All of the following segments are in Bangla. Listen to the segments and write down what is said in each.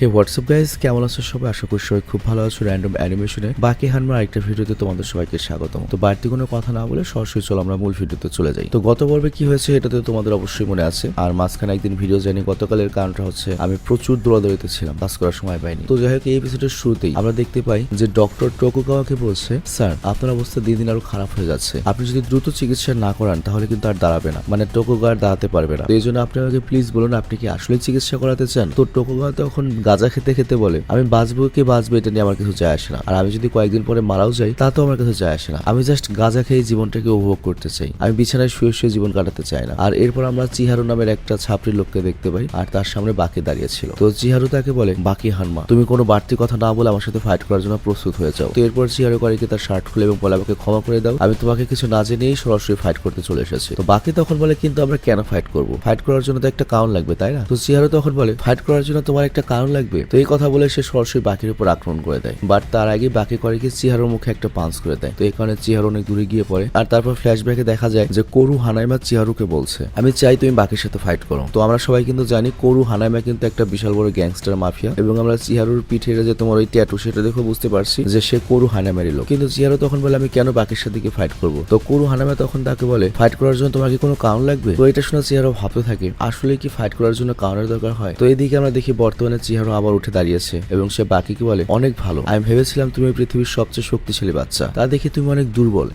হে হোয়াটসঅ্যাপ গাইজ কেমন আছো সবাই? আশা করি সবাই খুব ভালো আছো র্যান্ডম অ্যানিমেশনে বাকি হানমার আরেকটা ভিডিওতে তোমাদের সবাইকে স্বাগতম। তো বাড়তি কোনো কথা না বলে সরাসরি চলো আমরা মূল ভিডিওতে চলে যাই। তো গত পর্বে কি হয়েছে এটা তো তোমাদের অবশ্যই মনে আছে। আর মাঝখানে একদিন ভিডিও জানি গতকালের কারণটা হচ্ছে আমি প্রচুর দৌড়াদৌড়িতে ছিলাম। কাজ করার সময় পাইনি। তো যাই হোক, এই এপিসোডের শুরুতেই আমরা দেখতে পাই যে ডক্টর টোকুকাওয়াকে বলছে স্যার আপনার অবস্থা দিন দিন আরও খারাপ হয়ে যাচ্ছে। আপনি যদি দ্রুত চিকিৎসা না করান, তাহলে কিন্তু আর দাঁড়াবে না। মানে টোকুগা আর দাঁড়াতে পারবে না। তো এই জন্য আপনি আমাকে প্লিজ বলুন, আপনি কি আসলে চিকিৎসা করাতে চান? তো টোকুগা তখন গাঁজা খেতে খেতে বলে, আমি বাঁচবো কি বাঁচবে এটা নিয়ে আমার কিছু যায় আসে না। আর আমি যদি কয়েকদিন পরে মারাও যাই তাতেও আমার কাছে যায় আসে না। আমি জাস্ট গাঁজা খেয়ে জীবনটাকে উপভোগ করতে চাই। আমি বিছানায় শুয়ে শুয়ে জীবন কাটাতে চাই না। আর এরপর আমরা চিহারু নামের একটা ছাপড়ি লোককে দেখতে পাই, আর তার সামনে বাকি দাঁড়িয়ে ছিল। তো চিহারু তাকে বলে, বাকি হানমা, তুমি কোনো বাড়তি কথা না বলে আমার সাথে ফাইট করার জন্য প্রস্তুত হয়ে যাও। তো এরপর চিহারু কারিকে তার শার্ট খুলে এবং বলে, আমাকে ক্ষমা করে দাও। আমি তোমাকে কিছু না জেনেই সরাসরি ফাইট করতে চলে এসেছি। তো বাকি তখন বলে, কিন্তু আমরা কেন ফাইট করব? ফাইট করার জন্য তো একটা কারণ লাগবে, তাই না? তো চিহারু তখন বলে ফাইট করার জন্য তোমার একটা কারণ লাগবে। তো এই কথা বলে সে সরাসরি বাকির উপর আক্রমণ করে দেয়। বাট তার আগে বাকি করে কি চিহারুর মুখে একটা পাঞ্চ করে দেয়। তো এই কারণে চিহারু অনেক দূরে গিয়ে পড়ে। আর তারপর ফ্ল্যাশব্যাকে দেখা যায় যে করু হানাইমা চিহারুকে বলছে, আমি চাই তুমি বাকির সাথে ফাইট করো। তো আমরা সবাই কিন্তু জানি করু হানাইমা কিন্তু একটা বিশাল বড় গ্যাংস্টার মাফিয়া এবং আমরা চিহারুর পিঠে যে তোমার ওই ট্যাটু সেটা দেখে বুঝতে পারছি যে সে করু হানাইমারই লোক। কিন্তু চিহারু তখন বলে, আমি কেন বাকির সাথে কি ফাইট করব? তো করু হানাইমা তখন তাকে বলে ফাইট করার জন্য তোমার কি কোনো কারণ লাগবে? তো এটা শুনে চিহারু ভাবতে থাকে, আসলে কি ফাইট করার জন্য কারণের দরকার হয়? তো এদিকে আমরা দেখি বর্তমানে চিহারু আবার উঠে দাঁড়িয়েছে এবং সে বাকিকে বলে, অনেক ভালো। আমি ভেবেছিলাম তুমি পৃথিবীর সবচেয়ে শক্তিশালী বাচ্চা। তা দেখে তুমি অনেক দুর্বল।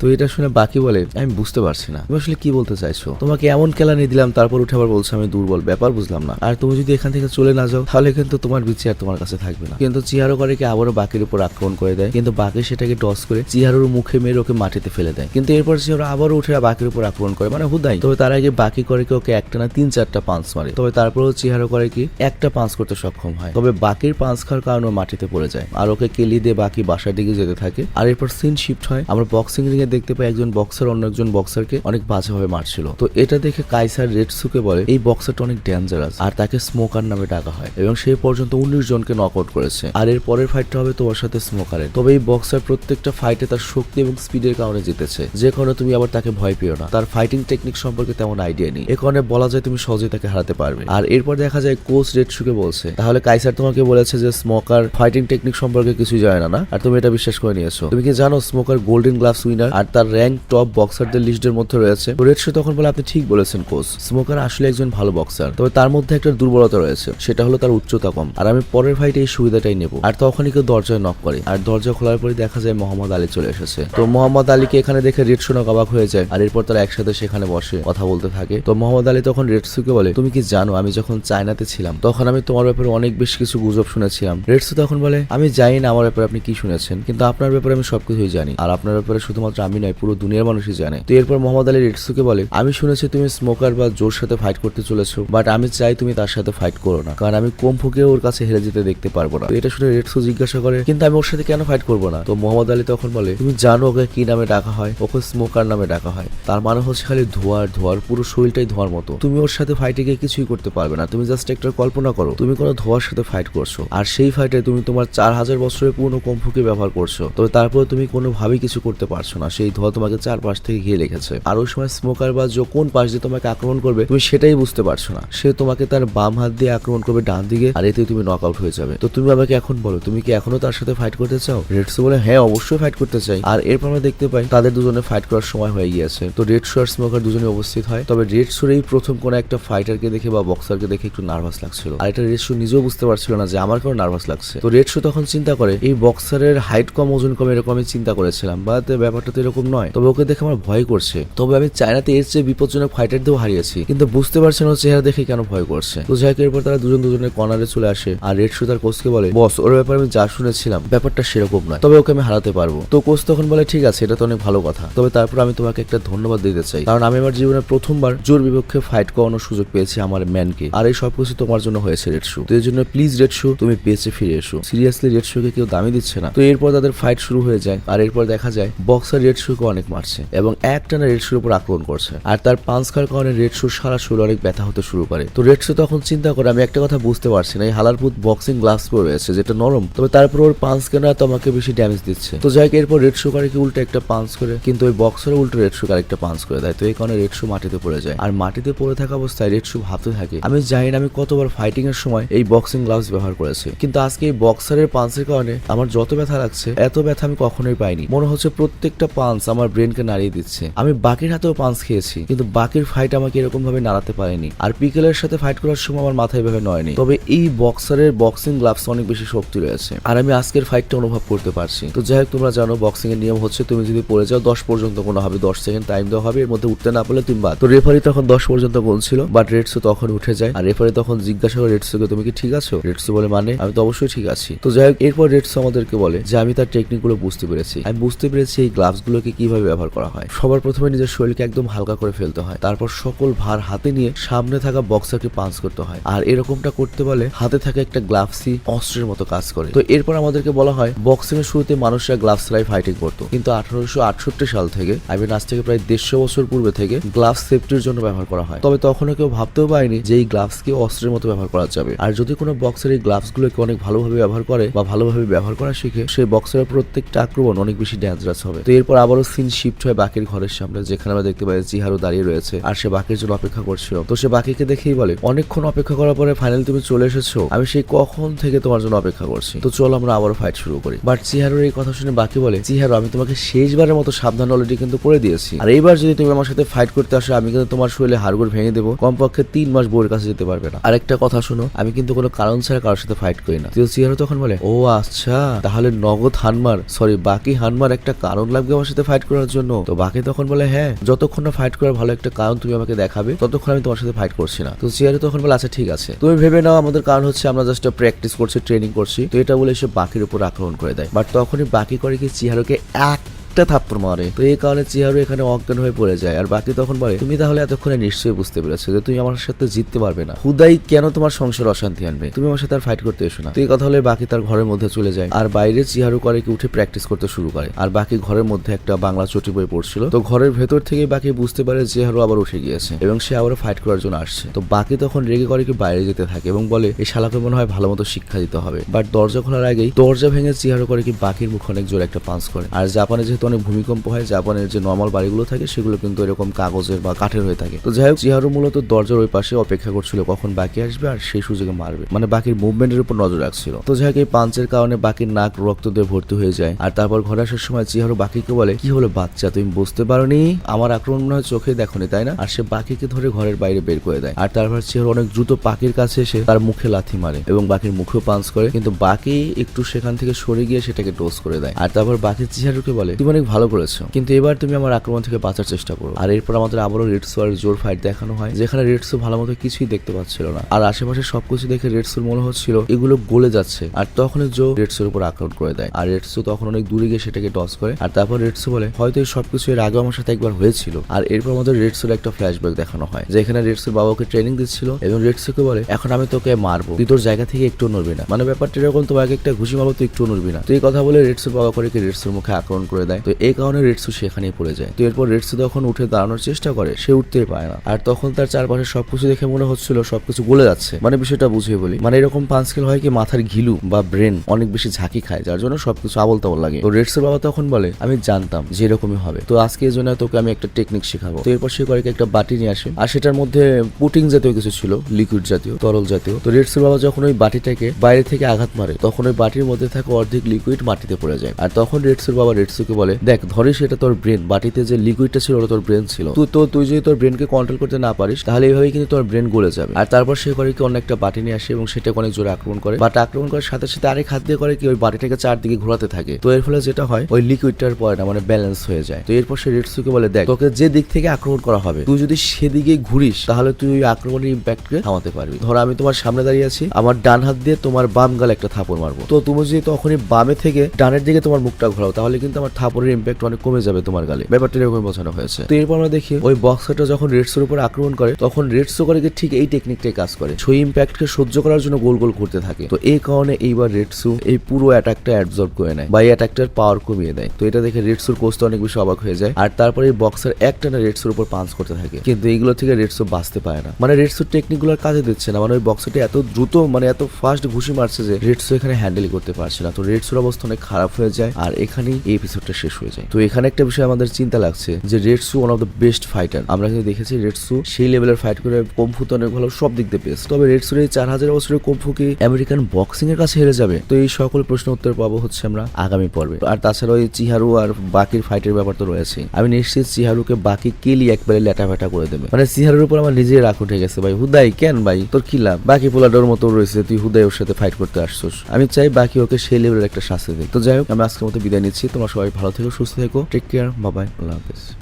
তো এটা শুনে বাকি বলে, আমি বুঝতে পারছি না। তুমি আসলে কি বলতে চাইছো? তোমাকে এমন কেলানি দিলাম, তারপর উঠে আবার বলছো আমি দুর্বল। ব্যাপার বুঝলাম না। আর তুমি যদি এখান থেকে চলে না যাও, তাহলে কিন্তু তোমার বিচার তোমার কাছে থাকবে না। কিন্তু চিহারো করে কি আবারও বাকির উপর আক্রমণ করে দেয়। কিন্তু বাকি সেটাকে টস করে চিহারোর মুখে মেরে ওকে মাটিতে ফেলে দেয়। কিন্তু এরপর চিহারো আবারও উঠে বাকির উপর আক্রমণ করে। মানে হুদাই। তবে তার আগে বাকি করে কি ওকে একটা না তিন চারটা পাঁচ মারে। তবে তারপরেও চিহারো করে কি একটা পাঁচ করতে সক্ষম হয়। তবে বাকির পাঁচ খাওয়ার কারণে মাটিতে পড়ে যায়। আর ওকে কেলি দিয়ে বাকি বাসার দিকে যেতে থাকে। আর এরপর সিন শিফট হয়। আমরা বক্সিং রিং এ দেখতে পাই একজন বক্সার অন্য একজন বক্সারকে অনেক বাজেভাবে মারছিল। তো এটা দেখে কাইসার রেডসুকে বলে, এই বক্সারটা অনেক ডেঞ্জারাস আর তাকে স্মোকার নামে ডাকা হয়। এবং সেই পর্যন্ত উনিশ জনকে নক আউট করেছে। আর এর পরের ফাইটটা হবে তোমার সাথে স্মোকারের তবে এই বক্সার প্রত্যেকটা ফাইটে তার শক্তি এবং স্পিডের কারণে জিতেছে। যে কারণে তুমি আবার তাকে ভয় পেও না। তার ফাইটিং টেকনিক সম্পর্কে তেমন আইডিয়া নেই। এ কারণে বলা যায় তুমি সহজেই তাকে হারাতে পারবে। আর এরপর দেখা যায় কোচ রেডসুকে বলছে তাহলে কাইসার তোমাকে বলেছে যে স্মোকার ফাইটিং টেকনিক সম্পর্কে কিছুই জানে না আর তুমি এটা বিশ্বাস করে নিয়েছো। তুমি কি জানো স্মোকার গোল্ডেন গ্লাভস উইনার আর তার র্যাঙ্ক টপ বক্সারদের লিস্টের মধ্যে রয়েছে? তো রেড শো তখন বলে, আপনি ঠিক বলেছেন, কোচ। স্মোকার আসলে একজন ভালো বক্সার তবে তার মধ্যে একটা দুর্বলতা রয়েছে। সেটা হলো তার উচ্চতা কম। আর আমি পরের ফাইটে এই সুবিধাটাই নেব। আর তখনই কেউ দরজায় নক করে। আর দরজা খোলার পরে দেখা যায় মোহাম্মদ আলী চলে এসেছে। তো মোহাম্মদ আলীকে এখানে দেখে রেড শো অবাক হয়ে যায়। আর এরপর তারা একসাথে সেখানে বসে কথা বলতে থাকে। তো মোহাম্মদ আলী তখন রেডসুকে বলে, তুমি কি জানো, আমি যখন চায়নাতে ছিলাম, তখন আমি তোমার ব্যাপারে অনেক বেশ কিছু গুজব শুনেছিলাম রেডসু তখন বলে, আমি জানি না আমার ব্যাপারে আপনি কি শুনেছেন, কিন্তু আপনার ব্যাপারে আমি সবকিছুই জানি। আর আপনার ব্যাপারে শুধুমাত্র আমি নয়, পুরো দুনিয়ার মানুষই জানে। তো এরপর মোহাম্মদ আলী রেডসুকে বলে, আমি শুনেছি তুমি স্মোকার বা জোর সাথে ফাইট করতে চলেছো বাট আমি চাই তুমি তার সাথে ফাইট করো না, কারণ আমি কম ফুকে ওর কাছে হেরে যেতে দেখতে পারব না। এটা শুনে রেডসু জিজ্ঞাসা করে, কিন্তু আমি ওর সাথে কেন ফাইট করব না? তো মোহাম্মদ আলী তখন বলে, তুমি জানো ওকে কি নামে ডাকা হয়? ওকে স্মোকার নামে ডাকা হয়। তার মানে হচ্ছে খালি ধোয়ার ধোয়ার, পুরো শরীরটাই ধোয়ার মতো। তুমি ওর সাথে ফাইটে গিয়ে কিছুই করতে পারবে না। তুমি জাস্ট একটা কল্পনা করো, তুমি কোনো ধোয়ার সাথে ফাইট করছ। আর সেই ফাইটে তুমি তোমার চার হাজার বছরের পুরনো কম্ফুকে ব্যবহার করছ। তবে তারপরে তুমি কোনোভাবেই কিছু করতে পারছ না। সেই ধোয়া তোমাকে চার পাশ থেকে ঘিরে রেখেছে। আর ওই সময় স্মোকার বা যে কোন পাশ দিয়ে তোমাকে আক্রমণ করবে, তুমি সেটাই বুঝতে পারছ না। সে তোমাকে তার বাম হাত দিয়ে আক্রমণ করবে ডান দিকে, আর এতে তুমি নক আউট হয়ে যাবে। তো তুমি আমাকে এখন বলো, তুমি কি এখনও তার সাথে ফাইট করতে চাও? রেডসো বলে হ্যাঁ অবশ্যই ফাইট করতে চাই। আর এরপর আমরা দেখতে পাই, তাদের দুজনে ফাইট করার সময় হয়ে গিয়েছে। তো রেড শো আর স্মোকার দুজনে উপস্থিত হয়। তবে রেড শোর এই প্রথম কোন একটা ফাইটারকে দেখে বা বক্সারকে দেখে একটু নার্ভাস লাগছিল। আর এটা রেড শো নিজেও বুঝতে পারছিল না যে আমার কেন নার্ভাস লাগছে। তো রেড শো তখন চিন্তা করে, এই বক্সারের হাইট কম, ওজন কম এরকম আমি চিন্তা করেছিলাম বা ব্যাপারটা তো এরকম নয়। তবে ওকে দেখে আমার ভয় করছে। তবে আমি চায়নাতে এর চেয়ে বিপজ্জনক ফাইটারদেরও হারিয়েছি, কিন্তু বুঝতে পারছি না চেহারা দেখে কেন ভয় করছে। তো যাই এরপর তারা দুজন দুজনের কর্নারে চলে আসে, আর রেড শো তার কোচকে বলে, বস, ওর ব্যাপারে আমি যা শুনেছিলাম, ব্যাপারটা সেরকম নয়। তবে ওকে আমি হারাতে পারব। তো কোচ তখন বলে, ঠিক আছে, এটা তো অনেক ভালো কথা। তবে তারপর আমি তোমাকে একটা ধন্যবাদ দিতে চাই, কারণ আমি আমার জীবনে প্রথমবার জোর বিপক্ষে ফাইট করানোর সুযোগ পেয়েছি আমার ম্যানকে আর এই সবকিছু তোমার জন্য হয়েছে রেড শু তো এর জন্য প্লিজ রেড শো তুমি পেয়েছে ফিরে এসো। সিরিয়াসলি রেড শুকে কেউ দামি দিচ্ছে না। তো এরপর তাদের ফাইট শুরু হয়ে যায়। আর এরপর দেখা যায় বক্সার রেড শুকে অনেক মারছে এবং একটানা রেড শোর উপর আক্রমণ করছে। আর তার পাঁচ খাওয়ার কারণে রেড শুর সারা শরীর অনেক ব্যথা হতে শুরু করে। তো রেড শু তখন চিন্তা করে, আমি একটা কথা বুঝতে পারছি না, এই হালারপুত বক্সিং গ্লাভস পরে রয়েছে, যেটা নরম। তবে তারপর ওর পাঁচ কেনা তোমাকে বেশি ড্যামেজ দিচ্ছে। তো যাই এরপর রেড শু করে কি উল্টো একটা পাঞ্চ করে, কিন্তু ওই বক্সার উল্টো রেড শু আরেকটা পাঞ্চ করে দেয়। তো এই কারণে রেড শো মাটিতে পড়ে যায়। আর মাটিতে পড়ে থাকা অবস্থায় রেড শু ভাবতে থাকে, আমি জানি না আমি কতবার ফাইটিং এর সময় সময় এই বক্সিং গ্লাভস ব্যবহার করেছি। কিন্তু আজকে এই বক্সারের পাঞ্চের কারণে আমার যত ব্যথা লাগছে, এত ব্যথা আমি কখনোই পাইনি। মনে হচ্ছে প্রত্যেকটা পাঞ্চ আমার ব্রেনকে নাড়িয়ে দিচ্ছে। আমি বাকির হাতেও পাঞ্চ খেয়েছি, কিন্তু বাকির ফাইট আমাকে এরকম ভাবে নাড়াতে পারেনি। আর পিকেলের সাথে ফাইট করার সময় আমার মাথায় ভাবে নয়নি। তবে এই বক্সারের বক্সিং গ্লাভস অনেক বেশি শক্তি রয়েছে। আর আমি আজকের ফাইটটা অনুভব করতে পারছি। তো যাই হোক, তোমরা জানো বক্সিং এর নিয়ম হচ্ছে তুমি যদি পড়ে যাও, দশ পর্যন্ত কোনো হবে, দশ সেকেন্ড টাইম দেওয়া হবে, এর মধ্যে উঠতে না পারলে তুমি বাদ। তো রেফারি তখন দশ পর্যন্ত বলছিল বাট রেডসো তখন উঠে যায়। আর রেফারি তখন জিজ্ঞাসা করে রেডসোকে তুমি কি ঠিক আছো? রেডসো বলে মানে আমি তো অবশ্যই ঠিক আছি। তো যাই হোক, এরপর রেডসো আমাদেরকে বলে যে, আমি তার টেকনিকগুলো বুঝতে পেরেছি। আমি বুঝতে পেরেছি এই গ্লাভস গুলোকে কীভাবে ব্যবহার করা হয়। সবার প্রথমে নিজের শরীরকে একদম হালকা করে ফেলতে হয়। তারপর সকল ভার হাতে নিয়ে সামনে থাকা বক্সারকে পাঞ্চ করতে হয়। আর এরকমটা করতে বলে হাতে থাকা একটা গ্লাভসই অস্ত্রের মতো কাজ করে। তো এরপর আমাদেরকে বলা হয় বক্সিং এর শুরুতে মানুষরা গ্লাভস ছাড়াই ফাইটিং করতো। কিন্তু আঠারোশো আটষট্টি সাল থেকে আই মিন আজ থেকে প্রায় দেড়শো বছর পূর্বে থেকে গ্লাভস সেফটির জন্য ব্যবহার করা হয়। তবে তখনও কেউ ভাবতেও পারেনি যে এই গ্লাভসকে অস্ত্রের মতো ব্যবহার করা যাবে। আর যদি কোনো বক্সার এই গ্লাভস গুলোকে অনেক ভালোভাবে ব্যবহার করে বা ভালোভাবে ব্যবহার করা শিখে সেই বক্সারের প্রত্যেকটা আক্রমণ অনেক বেশি ডেঞ্জারাস হবে। তো এরপর আবারও সিন শিফট হয় বাকির ঘরের সামনে, যেখানে আমরা দেখতে পাই জিহারু দাঁড়িয়ে রয়েছে আর সে বাকির জন্য অপেক্ষা করছিল। তো সে বাকিকে দেখেই বলে, অনেকক্ষণ অপেক্ষা করার পরে ফাইনালি তুমি চলে এসেছ, আমি সেই কখন থেকে তোমার জন্য অপেক্ষা করছি। তো চলো আমরা আবারও ফাইট শুরু করি। বাট চিহারুর এই কথা শুনে বাকি বলে চিহারু আমি তোমাকে শেষবারের মতো সাবধান অলরেডি কিন্তু করে দিয়েছি। আর এইবার যদি তুমি আমার সাথে ফাইট করতে আসো, আমি কিন্তু তোমার শরীরে হাড়গোড় ভেঙে দেবো। কমপক্ষে তিন মাস বউয়ের কাছে যেতে পারবে না। আরেকটা কথা শোনো, আমি কিন্তু কোনো কারণ ছাড়া কারোর সাথে ফাইট করি না। চিহারু তখন বলে, ও আচ্ছা তাহলে নগদ হানমার সরি বাকি হানমার একটা কারণ লাগবে আমার সাথে ফাইট করার জন্য? তো বাকি তখন বলে হ্যাঁ যতক্ষণ না ফাইট করার ভালো একটা কারণ তুমি আমাকে দেখাবে, ততক্ষণ আমি তোমার সাথে ফাইট করছি না। তো চিহারু তখন বলে আচ্ছা ঠিক আছে। তুমি ভেবে নাও আমাদের কারণ হচ্ছে আমরা জাস্ট প্র্যাকটিস করছি ট্রেনিং করছি। তো এটা বলে সে বাকির উপর আক্রমণ করে দেয়। বাট তখনই বাকি করে কি চিহারুকে এক একটা থাপ্পড় মারে। তো এই কারণে চিহারু এখানে অজ্ঞান হয়ে পড়ে যায়। আর বাকি তখন বলে, তুমি তাহলে এতক্ষণে নিশ্চয়ই বুঝতে পেরেছ যে তুমি আমার সাথে জিততে পারবে না। হুদাই কেন তোমার সংসার অশান্তি আনবে? তুমি আমার সাথে আর ফাইট করতে এসো না। তো এই কথা হলে বাকি তার ঘরের মধ্যে চলে যায়। আর বাইরে চিহারু করে কি উঠে প্র্যাকটিস করতে শুরু করে। আর বাকি ঘরের মধ্যে একটা বাংলা চটি বই পড়ছিল। তো ঘরের ভেতর থেকে বাকি বুঝতে পারে চিহারু আবার উঠে গিয়েছে এবং সে আবার ফাইট করার জন্য আসছে। তো বাকি তখন রেগে করে কি বাইরে যেতে থাকে এবং বলে, এই শালাকে মনে হয় ভালো মতো শিক্ষা দিতে হবে। বাট দরজা খোলার আগেই দরজা ভেঙে চিহারু করে কি বাকির মুখ অনেক জোরে একটা পাঞ্চ করে। আর জাপানে যেহেতু অনেক ভূমিকম্প হয়, জাপানের যে নর্মাল বাড়িগুলো থাকে, সেগুলো কিন্তু এরকম কাগজের বা কাঠের হয়ে থাকে। তো যাই হোক চিহারু মূলত দরজার ওই পাশে অপেক্ষা করছিল কখন বাকি আসবে আর সেই সুযোগে মারবে। মানে বাকির মুভমেন্টের উপর নজর রাখছিল। তো যাই হোক, এই পাঞ্চের কারণে বাকির নাক রক্ত দিয়ে ভর্তি হয়ে যায়। আর তারপর ঘরে আসার সময় চিহারু বাকিকে বলে, কি হলো বাচ্চা, তুমি বুঝতে পারোনি? আমার আক্রমণ মনে হয় চোখে দেখোনি, তাই না? আর সে বাকিকে ধরে ঘরের বাইরে বের করে দেয়। আর তারপর চিহারু অনেক দ্রুত পাখির কাছে এসে তার মুখে লাথি মারে এবং বাকির মুখেও পাঞ্চ করে। কিন্তু বাকি একটু সেখান থেকে সরে গিয়ে সেটাকে ডোজ করে দেয়। আর তারপর বাকি চিহারুকে বলে, তুমি অনেক ভালো করেছ। কিন্তু এবার তুমি আমার আক্রমণ থেকে বাঁচার চেষ্টা করো। আর এরপর আমাদের আবারও রেডসো আর জোর ফাইট দেখানো হয়, যেখানে রেডসো ভালো মতো কিছুই দেখতে পাচ্ছিল না। আর আশেপাশে সবকিছু দেখে রেডসোর মনে হচ্ছিল এগুলো গলে যাচ্ছে। আর তখন জো রেডসোর উপর আক্রমণ করে দেয়। আর রেডসো তখন অনেক দূরে গিয়ে সেটাকে টস করে। আর তারপর রেডসো বলে, হয়তো এই সবকিছু এর আগে আমার সাথে একবার হয়েছিল। আর এরপর আমাদের রেডসোর একটা ফ্ল্যাশব্যাক দেখানো হয়, যেখানে রেডসোর বাবাকে ট্রেনিং দিচ্ছিল এবং রেডসোকে বলে, এখন আমি তোকে মারবো। তুই তোর জায়গা থেকে একটু নড়বি না। মানে ব্যাপারটা এরকম, তোমাকে একটা ঘুষি মারবো, তুই একটু নড়বি না। তো এই কথা বলে রেডসোর বাবা করে রেডসোর মুখে আক্রমণ করে দেয়। তো এই কারণে রেডসো সেখানেই পড়ে যায়। তো এরপর রেডসো যখন উঠে দাঁড়ানোর চেষ্টা করে, সে উঠতেই পারে না। আর তখন তার চারপাশে সবকিছু দেখে মনে হচ্ছিল সবকিছু গলে যাচ্ছে। মানে বিষয়টা বুঝিয়ে বলি মানে এরকম পাঁচকেল হয় কি মাথার ঘিলু বা ব্রেন অনেক বেশি ঝাঁকি খায়, যার জন্য সবকিছু আবল তাবল লাগে। তো রেডসের বাবা তখন বলে, আমি জানতাম যে এরকমই হবে। তো আজকে এই জন্য তোকে আমি একটা টেকনিক শেখাবো। তো এরপর সে করে একটা বাটি নিয়ে আসে। আর সেটার মধ্যে পুটিং জাতীয় কিছু ছিল লিকুইড জাতীয়, তরল জাতীয়। তো রেডসের বাবা যখন ওই বাটিটাকে বাইরে থেকে আঘাত মারে, তখন ওই বাটির মধ্যে থাকা অর্ধেক লিকুইড মাটিতে পড়ে যায়। আর তখন রেডসের বাবা রেডসুকে বলে দেখ ধরে সেটা তোর ব্রেন বাটিতে যে লিকুইডটা ছিল ওটা তোর ব্রেন ছিল। তুই তো, তুই যদি তোর ব্রেনকে কন্ট্রোল করতে না পারিস, তাহলে এইভাবে কিন্তু তোর ব্রেন গলে যাবে। আর তারপর সে করে কি অন্য একটা বাটি নিয়ে আসে এবং সেটাকে অনেক জোরে আক্রমণ করে। বাট আক্রমণ করার সাথে সাথে আরেক হাত দিয়ে করে কি ওই বাটিটাকে চারদিকে ঘোরাতে থাকে। তো এর ফলে যেটা হয়, ওই লিকুইডটার পরে না মানে ব্যালেন্স হয়ে যায়। তো এরপর সে রেডসুকে বলে, দেখ, তোকে যে দিক থেকে আক্রমণ করা হবে, তুই যদি সেদিকে ঘুরিস, তাহলে তুই ওই আক্রমণের ইম্প্যাক্টকে থামাতে পারবি। ধর, আমি তোমার সামনে দাঁড়িয়ে আছি, আমার ডান হাত দিয়ে তোমার বাম গালে একটা থাপড় মারবো। তো তুমি যদি তখনই বামে থেকে ডানের দিকে তোমার মুখটা ঘোরাও, তাহলে কিন্তু আমার থাপড়ের ইম্প্যাক্ট অনেক কমে যাবে তোমার গালে। ব্যাপারটা এরকম বোঝানো হয়েছে। তো এরপর আমরা দেখি ওই বক্সারটা যখন রেডসোর উপর আক্রমণ করে তখন রেডসো করে কি ঠিক এই টেকনিকটাই কাজ করে। ছই ইম্প্যাক্টকে সহ্য করার জন্য গোল গোল করতে থাকে। তো এই কারণে এইবার রেডসু এই পুরো অ্যাটাকটা অ্যাবজর্ব করে নেয় বা এই অ্যাটাকটার পাওয়ার কমিয়ে দেয়। তো এটা দেখে রেডসুর কোচ তো অনেক বেশি অবাক হয়ে যায়। আর তারপরে এই বক্সার একটানা রেডসুর উপর পাঞ্চ করতে থাকে। কিন্তু এইগুলো থেকে রেডসু বাঁচতে পারে না। মানে রেডসুর টেকনিকগুলোর কাজে দিচ্ছে না। মানে ওই বক্সারটা এত দ্রুত মানে এত ফাস্ট ঘুষি মারছে যে রেডসু এখানে হ্যান্ডেল করতে পারছে না। তো রেডসুর অবস্থা অনেক খারাপ হয়ে যায়। আর এখানেই এই এপিসোডটা শেষ। শেষ হয়ে যায়। তো এখানে একটা বিষয় আমাদের চিন্তা লাগছে যে রেডসু one of the best fighter আমরা কিন্তু দেখেছি রেডসু সেই লেভেলের ফাইট করে কম্ফু তো অনেক ভালো সব দিক দিয়ে বেস্ট তবে রেডসুর এই চার হাজার বছরের কম্ফু কি আমেরিকান বক্সিং এর কাছে হেরে যাবে? তো এই সকল প্রশ্ন উত্তর পাবো হচ্ছে আমরা আগামী পর্বে। আর তাছাড়াও এই চিহারু আর বাকির ফাইটের ব্যাপার তো রয়েছে আমি নিশ্চিত চিহারুকে বাকি কেলি একবারে লেটা ফেটা করে দেবে। মানে চিহারুর উপর আমার নিজের রাগ উঠে গেছে ভাই। হুদাই, কেন ভাই? তোর কি লাভ? বাকি পোলাডোর মতো রয়েছে, তুই হুদাই ওর সাথে ফাইট করতে আসছোস। আমি চাই বাকি ওকে সেই লেভেলের একটা শাস্তি দিই তো যাই হোক, আমি আজকের মতো বিদায় নিচ্ছি। তোমরা সবাই ভালো থেকো সুস্থ থেকো টেক কেয়ার বাবাই আল্লাহ হাফেজ।